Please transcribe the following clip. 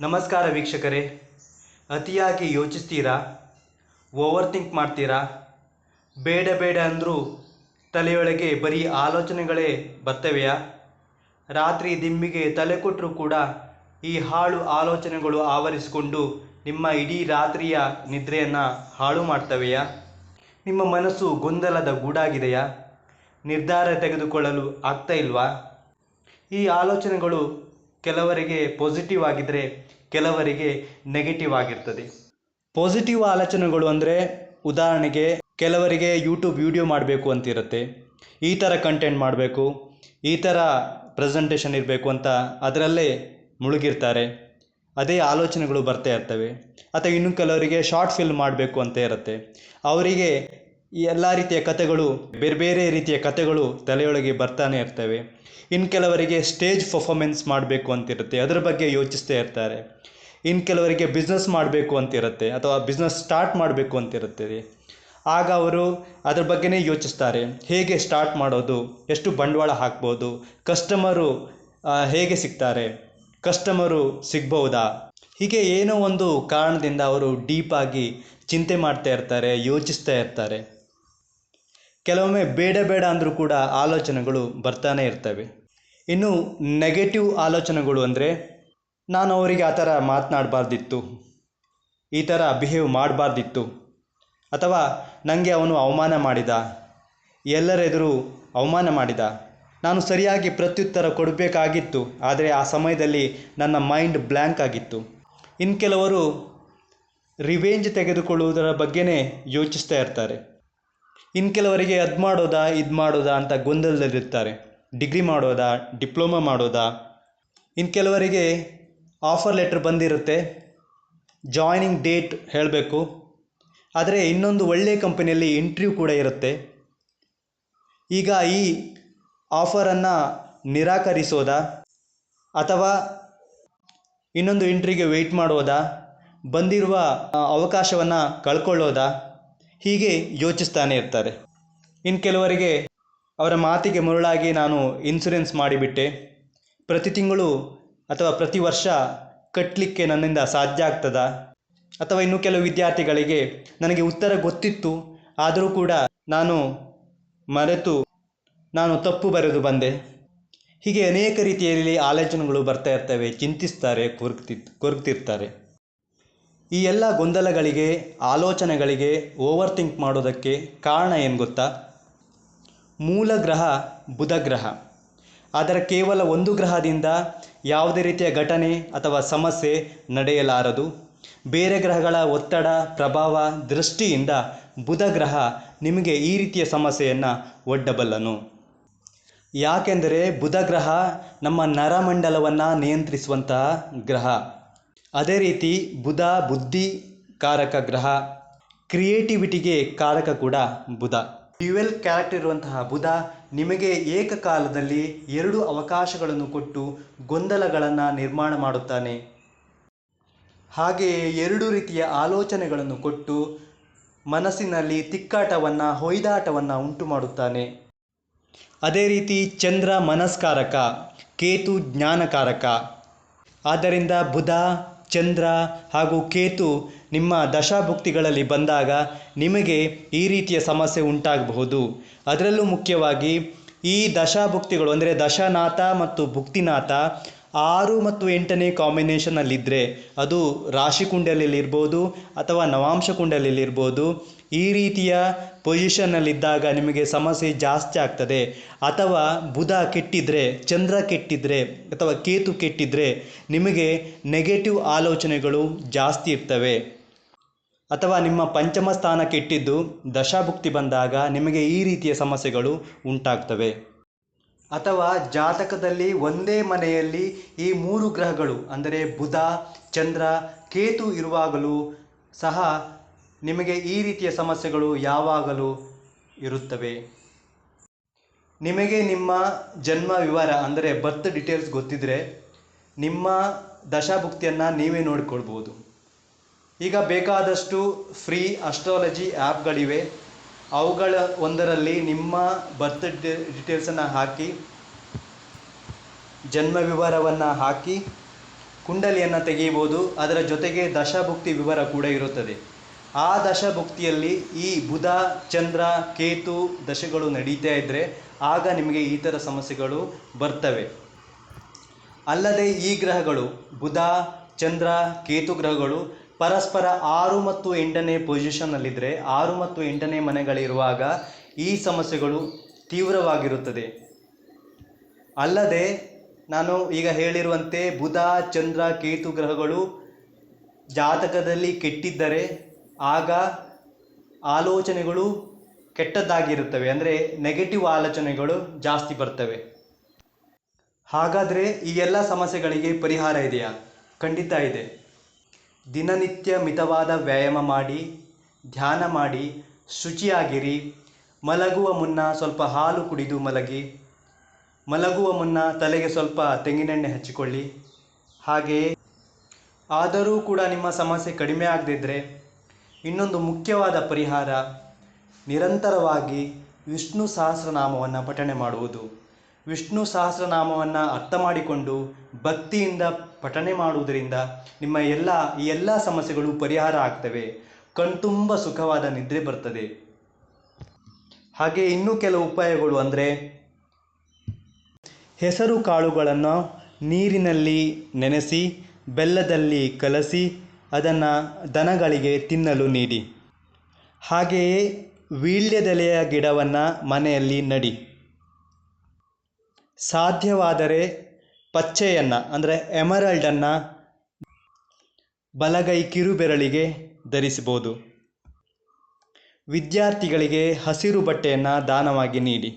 ನಮಸ್ಕಾರ ವೀಕ್ಷಕರೇ. ಅತಿಯಾಗಿ ಯೋಚಿಸ್ತೀರಾ? ಓವರ್ ಥಿಂಕ್ ಮಾಡ್ತೀರಾ? ಬೇಡ ಬೇಡ ಅಂದರೂ ತಲೆಯೊಳಗೆ ಬರೀ ಆಲೋಚನೆಗಳೇ ಬರ್ತವೆಯಾ? ರಾತ್ರಿ ದಿಮ್ಮಿಗೆ ತಲೆ ಕೊಟ್ಟರೂ ಕೂಡ ಈ ಹಾಳು ಆಲೋಚನೆಗಳು ಆವರಿಸಿಕೊಂಡು ನಿಮ್ಮ ಇಡೀ ರಾತ್ರಿಯ ನಿದ್ರೆಯನ್ನು ಹಾಳು ಮಾಡ್ತವೆಯಾ? ನಿಮ್ಮ ಮನಸ್ಸು ಗೊಂದಲದ ಗೂಡಾಗಿದೆಯಾ? ನಿರ್ಧಾರ ತೆಗೆದುಕೊಳ್ಳಲು ಆಗ್ತಾ ಇಲ್ವಾ? ಈ ಆಲೋಚನೆಗಳು ಕೆಲವರಿಗೆ ಪಾಸಿಟಿವ್ ಆಗಿದ್ದರೆ ಕೆಲವರಿಗೆ ನೆಗೆಟಿವ್ ಆಗಿರ್ತದೆ. ಪಾಸಿಟಿವ್ ಆಲೋಚನೆಗಳು ಅಂದರೆ ಉದಾಹರಣೆಗೆ ಕೆಲವರಿಗೆ ಯೂಟ್ಯೂಬ್ ವಿಡಿಯೋ ಮಾಡಬೇಕು ಅಂತಿರುತ್ತೆ ಈ ಥರ ಕಂಟೆಂಟ್ ಮಾಡಬೇಕು, ಈ ಥರ ಪ್ರೆಸೆಂಟೇಷನ್ ಇರಬೇಕು ಅಂತ ಅದರಲ್ಲೇ ಮುಳುಗಿರ್ತಾರೆ. ಅದೇ ಆಲೋಚನೆಗಳು ಬರ್ತಾ ಇರ್ತವೆ. ಅಥವಾ ಇನ್ನು ಕೆಲವರಿಗೆ ಶಾರ್ಟ್ ಫಿಲ್ಮ್ ಮಾಡಬೇಕು ಅಂತ ಇರುತ್ತೆ. ಅವರಿಗೆ ಈ ಎಲ್ಲ ರೀತಿಯ ಕಥೆಗಳು, ಬೇರೆ ಬೇರೆ ರೀತಿಯ ಕಥೆಗಳು ತಲೆಯೊಳಗೆ ಬರ್ತಾನೆ ಇರ್ತವೆ. ಇನ್ನು ಕೆಲವರಿಗೆ ಸ್ಟೇಜ್ ಪರ್ಫಾರ್ಮೆನ್ಸ್ ಮಾಡಬೇಕು ಅಂತಿರುತ್ತೆ. ಅದರ ಬಗ್ಗೆ ಯೋಚಿಸ್ತಾ ಇರ್ತಾರೆ. ಇನ್ನು ಕೆಲವರಿಗೆ ಬಿಸ್ನೆಸ್ ಮಾಡಬೇಕು ಅಂತಿರುತ್ತೆ ಅಥವಾ ಬಿಸ್ನೆಸ್ ಸ್ಟಾರ್ಟ್ ಮಾಡಬೇಕು ಅಂತಿರುತ್ತದೆ ಆಗ ಅವರು ಅದ್ರ ಬಗ್ಗೆನೇ ಯೋಚಿಸ್ತಾರೆ. ಹೇಗೆ ಸ್ಟಾರ್ಟ್ ಮಾಡೋದು? ಎಷ್ಟು ಬಂಡವಾಳ ಹಾಕ್ಬೋದು? ಕಸ್ಟಮರು ಹೇಗೆ ಸಿಗ್ತಾರೆ? ಕಸ್ಟಮರು ಸಿಗ್ಬೋದಾ ಹೀಗೆ ಏನೋ ಒಂದು ಕಾರಣದಿಂದ ಅವರು ಡೀಪಾಗಿ ಚಿಂತೆ ಮಾಡ್ತಾ ಇರ್ತಾರೆ, ಯೋಚಿಸ್ತಾ ಇರ್ತಾರೆ. ಕೆಲವೊಮ್ಮೆ ಬೇಡ ಬೇಡ ಅಂದರೂ ಕೂಡ ಆಲೋಚನೆಗಳು ಬರ್ತಾನೆ ಇರ್ತವೆ. ಇನ್ನು ನೆಗೆಟಿವ್ ಆಲೋಚನೆಗಳು ಅಂದರೆ ನಾನು ಅವರಿಗೆ ಆ ಥರ ಮಾತನಾಡಬಾರ್ದಿತ್ತು, ಈ ಥರ ಬಿಹೇವ್ ಮಾಡಬಾರ್ದಿತ್ತು, ಅಥವಾ ನನಗೆ ಅವನು ಅವಮಾನ ಮಾಡಿದ ಎಲ್ಲರೆದುರು ಅವಮಾನ ಮಾಡಿದ, ನಾನು ಸರಿಯಾಗಿ ಪ್ರತ್ಯುತ್ತರ ಕೊಡಬೇಕಾಗಿತ್ತು, ಆದರೆ ಆ ಸಮಯದಲ್ಲಿ ನನ್ನ ಮೈಂಡ್ ಬ್ಲ್ಯಾಂಕ್ ಆಗಿತ್ತು. ಇನ್ನು ಕೆಲವರು ರಿವೆಂಜ್ ತೆಗೆದುಕೊಳ್ಳುವುದರ ಬಗ್ಗೆನೇ ಯೋಚಿಸ್ತಾ ಇರ್ತಾರೆ. ಇನ್ನು ಕೆಲವರಿಗೆ ಅದು ಮಾಡೋದಾ, ಇದು ಮಾಡೋದಾ ಅಂತ ಗೊಂದಲದಲ್ಲಿರ್ತಾರೆ. ಡಿಗ್ರಿ ಮಾಡೋದಾ, ಡಿಪ್ಲೊಮಾ ಮಾಡೋದಾ? ಇನ್ನು ಕೆಲವರಿಗೆ ಆಫರ್ ಲೆಟ್ರ್ ಬಂದಿರುತ್ತೆ. ಜಾಯ್ನಿಂಗ್ ಡೇಟ್ ಹೇಳಬೇಕು. ಆದರೆ ಇನ್ನೊಂದು ಒಳ್ಳೆಯ ಕಂಪನಿಯಲ್ಲಿ ಇಂಟ್ರ್ಯೂ ಕೂಡ ಇರುತ್ತೆ. ಈಗ ಈ ಆಫರನ್ನು ನಿರಾಕರಿಸೋದಾ? ಅಥವಾ ಇನ್ನೊಂದು ಇಂಟ್ರಿಗೆ ವೆಯ್ಟ್ ಮಾಡೋದಾ? ಬಂದಿರುವ ಅವಕಾಶವನ್ನು ಕಳ್ಕೊಳ್ಳೋದಾ? ಹೀಗೆ ಯೋಚಿಸ್ತಾನೆ ಇರ್ತಾರೆ. ಇನ್ನು ಕೆಲವರಿಗೆ ಅವರ ಮಾತಿಗೆ ಮರುಳಾಗಿ ನಾನು ಇನ್ಸುರೆನ್ಸ್ ಮಾಡಿಬಿಟ್ಟೆ. ಪ್ರತಿ ತಿಂಗಳು ಅಥವಾ ಪ್ರತಿ ವರ್ಷ ಕಟ್ಟಲಿಕ್ಕೆ ನನ್ನಿಂದ ಸಾಧ್ಯ ಆಗ್ತದಾ? ಅಥವಾ ಇನ್ನು ಕೆಲವು ವಿದ್ಯಾರ್ಥಿಗಳಿಗೆ ನನಗೆ ಉತ್ತರ ಗೊತ್ತಿತ್ತು. ಆದರೂ ಕೂಡ ನಾನು ಮರೆತು ನಾನು ತಪ್ಪು ಬರೆದು ಬಂದೆ. ಹೀಗೆ ಅನೇಕ ರೀತಿಯಲ್ಲಿ ಆಲೋಚನೆಗಳು ಬರ್ತಾ ಇರ್ತವೆ. ಚಿಂತಿಸ್ತಾರೆ ಕೊರಗ್ತಿ ಕೊರಗ್ತಿರ್ತಾರೆ. ಈ ಎಲ್ಲ ಗೊಂದಲಗಳಿಗೆ, ಆಲೋಚನೆಗಳಿಗೆ ಓವರ್ ಥಿಂಕ್ ಮಾಡೋದಕ್ಕೆ ಕಾರಣ ಏನು ಗೊತ್ತಾ? ಮೂಲ ಗ್ರಹ ಬುಧ ಗ್ರಹ ಆದರೆ ಕೇವಲ ಒಂದು ಗ್ರಹದಿಂದ ಯಾವುದೇ ರೀತಿಯ ಘಟನೆ ಅಥವಾ ಸಮಸ್ಯೆ ನಡೆಯಲಾರದು. ಬೇರೆ ಗ್ರಹಗಳ ಒತ್ತಡ, ಪ್ರಭಾವ, ದೃಷ್ಟಿಯಿಂದ ಬುಧ ಗ್ರಹ ನಿಮಗೆ ಈ ರೀತಿಯ ಸಮಸ್ಯೆಯನ್ನು ಒಡ್ಡಬಲ್ಲನು. ಯಾಕೆಂದರೆ ಬುಧ ಗ್ರಹ ನಮ್ಮ ನರಮಂಡಲವನ್ನು ನಿಯಂತ್ರಿಸುವಂತಹ ಗ್ರಹ. ಅದೇ ರೀತಿ ಬುಧ ಬುದ್ಧಿ ಕಾರಕ ಗ್ರಹ ಕ್ರಿಯೇಟಿವಿಟಿಗೆ ಕಾರಕ ಕೂಡ ಬುಧ. ಡ್ಯುವೆಲ್ ಕ್ಯಾರೆಕ್ಟರ್ ಇರುವಂತಹ ಬುಧ ನಿಮಗೆ ಏಕಕಾಲದಲ್ಲಿ ಎರಡು ಅವಕಾಶಗಳನ್ನು ಕೊಟ್ಟು ಗೊಂದಲಗಳನ್ನು ನಿರ್ಮಾಣ ಮಾಡುತ್ತಾನೆ. ಹಾಗೆಯೇ ಎರಡು ರೀತಿಯ ಆಲೋಚನೆಗಳನ್ನು ಕೊಟ್ಟು ಮನಸ್ಸಿನಲ್ಲಿ ತಿಕ್ಕಾಟವನ್ನು ಹೊಯ್ದಾಟವನ್ನು ಉಂಟು ಮಾಡುತ್ತಾನೆ. ಅದೇ ರೀತಿ ಚಂದ್ರ ಮನಸ್ಕಾರಕ ಕೇತು ಜ್ಞಾನಕಾರಕ. ಆದ್ದರಿಂದ ಬುಧ ಚಂದ್ರ ಹಾಗೂ ಕೇತು ನಿಮ್ಮ ದಶಾಭುಕ್ತಿಗಳಲ್ಲಿ ಬಂದಾಗ ನಿಮಗೆ ಈ ರೀತಿಯ ಸಮಸ್ಯೆ ಉಂಟಾಗಬಹುದು. ಅದರಲ್ಲೂ ಮುಖ್ಯವಾಗಿ ಈ ದಶಾಭುಕ್ತಿಗಳು ಅಂದರೆ ದಶನಾಥ ಮತ್ತು ಭುಕ್ತಿನಾಥ ಆರು ಮತ್ತು ಎಂಟನೇ ಕಾಂಬಿನೇಷನಲ್ಲಿದ್ದರೆ ಅದು ರಾಶಿ ಕುಂಡಲಿಯಲ್ಲಿರ್ಬೋದು ಅಥವಾ ನವಾಂಶ ಕುಂಡಲಿಯಲ್ಲಿರ್ಬೋದು ಈ ರೀತಿಯ ಪೊಸಿಷನ್ನಲ್ಲಿದ್ದಾಗ ನಿಮಗೆ ಸಮಸ್ಯೆ ಜಾಸ್ತಿ ಆಗ್ತದೆ. ಅಥವಾ ಬುಧ ಕೆಟ್ಟಿದ್ದರೆ ಚಂದ್ರ ಕೆಟ್ಟಿದ್ದರೆ ಅಥವಾ ಕೇತು ಕೆಟ್ಟಿದ್ದರೆ ನಿಮಗೆ ನೆಗೆಟಿವ್ ಆಲೋಚನೆಗಳು ಜಾಸ್ತಿ ಇರ್ತವೆ. ಅಥವಾ ನಿಮ್ಮ ಪಂಚಮ ಸ್ಥಾನ ಕೆಟ್ಟಿದ್ದು, ದಶಾಭುಕ್ತಿ ಬಂದಾಗ ನಿಮಗೆ ಈ ರೀತಿಯ ಸಮಸ್ಯೆಗಳು ಉಂಟಾಗ್ತವೆ. ಅಥವಾ ಜಾತಕದಲ್ಲಿ ಒಂದೇ ಮನೆಯಲ್ಲಿ ಈ ಮೂರು ಗ್ರಹಗಳು, ಅಂದರೆ ಬುಧ, ಚಂದ್ರ, ಕೇತು ಇರುವಾಗಲೂ ಸಹ ನಿಮಗೆ ಈ ರೀತಿಯ ಸಮಸ್ಯೆಗಳು ಯಾವಾಗಲೂ ಇರುತ್ತವೆ. ನಿಮಗೆ ನಿಮ್ಮ ಜನ್ಮ ವಿವರ, ಅಂದರೆ ಬರ್ತ್ ಡಿಟೇಲ್ಸ್ ಗೊತ್ತಿದ್ದರೆ ನಿಮ್ಮ ದಶಾಭುಕ್ತಿಯನ್ನು ನೀವೇ ನೋಡಿಕೊಳ್ಬೋದು. ಈಗ ಬೇಕಾದಷ್ಟು ಫ್ರೀ ಅಸ್ಟ್ರಾಲಜಿ ಆ್ಯಪ್ಗಳಿವೆ ಅವುಗಳ ಒಂದರಲ್ಲಿ ನಿಮ್ಮ ಬರ್ತ್ ಡಿಟೇಲ್ಸನ್ನು ಹಾಕಿ, ಜನ್ಮ ವಿವರವನ್ನು ಹಾಕಿ, ಕುಂಡಲಿಯನ್ನು ತೆಗೆಯಬಹುದು. ಅದರ ಜೊತೆಗೆ ದಶಭುಕ್ತಿ ವಿವರ ಕೂಡ ಇರುತ್ತದೆ. ಆ ದಶಭುಕ್ತಿಯಲ್ಲಿ ಈ ಬುಧ, ಚಂದ್ರ, ಕೇತು ದಶೆಗಳು ನಡೀತಾ ಇದ್ದರೆ ಆಗ ನಿಮಗೆ ಈ ಥರ ಸಮಸ್ಯೆಗಳು ಬರ್ತವೆ. ಅಲ್ಲದೆ ಈ ಗ್ರಹಗಳು ಬುಧ, ಚಂದ್ರ, ಕೇತು ಗ್ರಹಗಳು ಪರಸ್ಪರ ಆರು ಮತ್ತು ಎಂಟನೇ ಪೊಸಿಷನ್ನಲ್ಲಿದ್ದರೆ ಆರು ಮತ್ತು ಎಂಟನೇ ಮನೆಗಳಿರುವಾಗ ಈ ಸಮಸ್ಯೆಗಳು ತೀವ್ರವಾಗಿರುತ್ತದೆ. ಅಲ್ಲದೆ ನಾನು ಈಗ ಹೇಳಿರುವಂತೆ ಬುಧ, ಚಂದ್ರ, ಕೇತು ಗ್ರಹಗಳು ಜಾತಕದಲ್ಲಿ ಕೆಟ್ಟಿದ್ದರೆ ಆಗ ಆಲೋಚನೆಗಳು ಕೆಟ್ಟದ್ದಾಗಿರುತ್ತವೆ. ಅಂದರೆ ನೆಗೆಟಿವ್ ಆಲೋಚನೆಗಳು ಜಾಸ್ತಿ ಬರ್ತವೆ. ಹಾಗಾದರೆ ಈ ಎಲ್ಲ ಸಮಸ್ಯೆಗಳಿಗೆ ಪರಿಹಾರ ಇದೆಯಾ? ಖಂಡಿತ ಇದೆ. ದಿನನಿತ್ಯ ಮಿತವಾದ ವ್ಯಾಯಾಮ ಮಾಡಿ, ಧ್ಯಾನ ಮಾಡಿ, ಶುಚಿಯಾಗಿರಿ. ಮಲಗುವ ಮುನ್ನ ಸ್ವಲ್ಪ ಹಾಲು ಕುಡಿದು ಮಲಗಿ. ಮಲಗುವ ಮುನ್ನ ತಲೆಗೆ ಸ್ವಲ್ಪ ತೆಂಗಿನೆಣ್ಣೆ ಹಚ್ಚಿಕೊಳ್ಳಿ. ಹಾಗೆಯೇ ಆದರೂ ಕೂಡ ನಿಮ್ಮ ಸಮಸ್ಯೆ ಕಡಿಮೆ ಆಗದಿದ್ದರೆ ಇನ್ನೊಂದು ಮುಖ್ಯವಾದ ಪರಿಹಾರ ನಿರಂತರವಾಗಿ ವಿಷ್ಣು ಸಹಸ್ರನಾಮವನ್ನು ಪಠಣೆ ಮಾಡುವುದು. ವಿಷ್ಣು ಸಹಸ್ರನಾಮವನ್ನು ಅರ್ಥ ಮಾಡಿಕೊಂಡು ಭಕ್ತಿಯಿಂದ ಪಠಣೆ ಮಾಡುವುದರಿಂದ ನಿಮ್ಮ ಎಲ್ಲ, ಈ ಎಲ್ಲ ಸಮಸ್ಯೆಗಳು ಪರಿಹಾರ ಆಗ್ತವೆ. ಕಣ್ತುಂಬ ಸುಖವಾದ ನಿದ್ರೆ ಬರ್ತದೆ. ಹಾಗೆ ಇನ್ನೂ ಕೆಲವು ಉಪಾಯಗಳು ಅಂದರೆ, ಹೆಸರು ಕಾಳುಗಳನ್ನು ನೀರಿನಲ್ಲಿ ನೆನೆಸಿ, ಬೆಲ್ಲದಲ್ಲಿ ಕಲಸಿ ಅದನ್ನು ದನಗಳಿಗೆ ತಿನ್ನಲು ನೀಡಿ. ಹಾಗೆಯೇ ವೀಳ್ಯದೆಲೆಯ ಗಿಡವನ್ನು ಮನೆಯಲ್ಲಿ ನಡಿ. ಸಾಧ್ಯವಾದರೆ ಪಚ್ಚೆಯನ್ನು, ಅಂದರೆ ಎಮರಲ್ಡನ್ನು ಬಲಗೈ ಕಿರುಬೆರಳಿಗೆ ಧರಿಸಬಹುದು. ವಿದ್ಯಾರ್ಥಿಗಳಿಗೆ ಹಸಿರು ಬಟ್ಟೆಯನ್ನು ದಾನವಾಗಿ ನೀಡಿ.